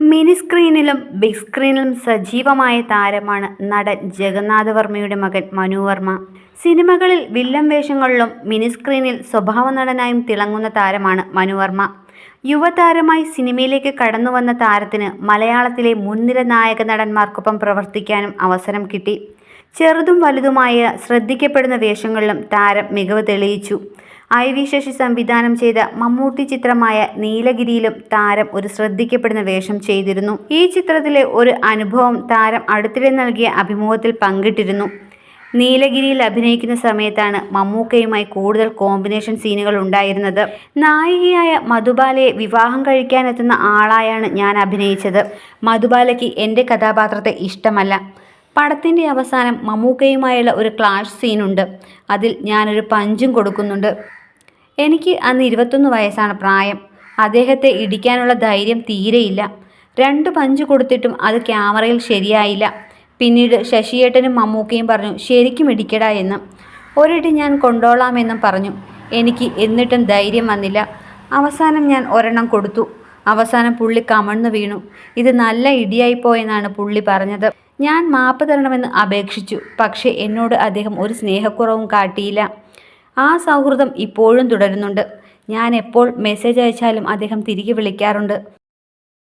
Mini സ്ക്രീനിലും big സ്ക്രീനിലും സജീവമായ താരമാണ് നടൻ ജഗന്നാഥ വർമ്മയുടെ മകൻ മനു വർമ്മ സിനിമകളിൽ വില്ലൻ വേഷങ്ങളിലും മിനി സ്ക്രീനിൽ സ്വഭാവ നടനായും തിളങ്ങുന്ന താരമാണ് മനു വർമ്മ യുവതാരമായി സിനിമയിലേക്ക് കടന്നു വന്ന താരത്തിന് മലയാളത്തിലെ മുൻനിര നായക നടന്മാർക്കൊപ്പം പ്രവർത്തിക്കാനും അവസരം കിട്ടി. ചെറുതും വലുതുമായ ശ്രദ്ധിക്കപ്പെടുന്ന വേഷങ്ങളിലും താരം മികവ് തെളിയിച്ചു. ഐ വി ശശി സംവിധാനം ചെയ്ത മമ്മൂട്ടി ചിത്രമായ നീലഗിരിയിലും താരം ഒരു ശ്രദ്ധിക്കപ്പെടുന്ന വേഷം ചെയ്തിരുന്നു. ഈ ചിത്രത്തിലെ ഒരു അനുഭവം താരം അടുത്തിടെ നൽകിയ അഭിമുഖത്തിൽ പങ്കിട്ടിരുന്നു. നീലഗിരിയിൽ അഭിനയിക്കുന്ന സമയത്താണ് മമ്മൂക്കയുമായി കൂടുതൽ കോമ്പിനേഷൻ സീനുകൾ ഉണ്ടായിരുന്നത്. നായികയായ മധുബാലയെ വിവാഹം കഴിക്കാനെത്തുന്ന ആളായാണ് ഞാൻ അഭിനയിച്ചത്. മധുബാലയ്ക്ക് എന്റെ കഥാപാത്രത്തെ ഇഷ്ടമല്ല. പടത്തിന്റെ അവസാനം മമ്മൂക്കയുമായുള്ള ഒരു ക്ലാഷ് സീനുണ്ട്. അതിൽ ഞാനൊരു പഞ്ചും കൊടുക്കുന്നുണ്ട്. എനിക്ക് അന്ന് ഇരുപത്തൊന്ന് വയസ്സാണ് പ്രായം. അദ്ദേഹത്തെ ഇടിക്കാനുള്ള ധൈര്യം തീരെയില്ല. രണ്ട് പഞ്ച് കൊടുത്തിട്ടും അത് ക്യാമറയിൽ ശരിയായില്ല. പിന്നീട് ശശിയേട്ടനും മമ്മൂക്കയും പറഞ്ഞു ശരിക്കും ഇടിക്കടാ എന്ന്. ഒരിടി ഞാൻ കൊണ്ടോളാമെന്നും പറഞ്ഞു. എനിക്ക് എന്നിട്ടും ധൈര്യം വന്നില്ല. അവസാനം ഞാൻ ഒരെണ്ണം കൊടുത്തു. അവസാനം പുള്ളി കമഴ്ന്നു വീണു. ഇത് നല്ല ഇടിയായിപ്പോയെന്നാണ് പുള്ളി പറഞ്ഞത്. ഞാൻ മാപ്പ് തരണമെന്ന് അപേക്ഷിച്ചു. പക്ഷേ എന്നോട് അദ്ദേഹം ഒരു സ്നേഹക്കുറവും കാട്ടിയില്ല. ആ സൗഹൃദം ഇപ്പോഴും തുടരുന്നുണ്ട്. ഞാൻ എപ്പോൾ മെസ്സേജ് അയച്ചാലും അദ്ദേഹം തിരികെ വിളിക്കാറുണ്ട്.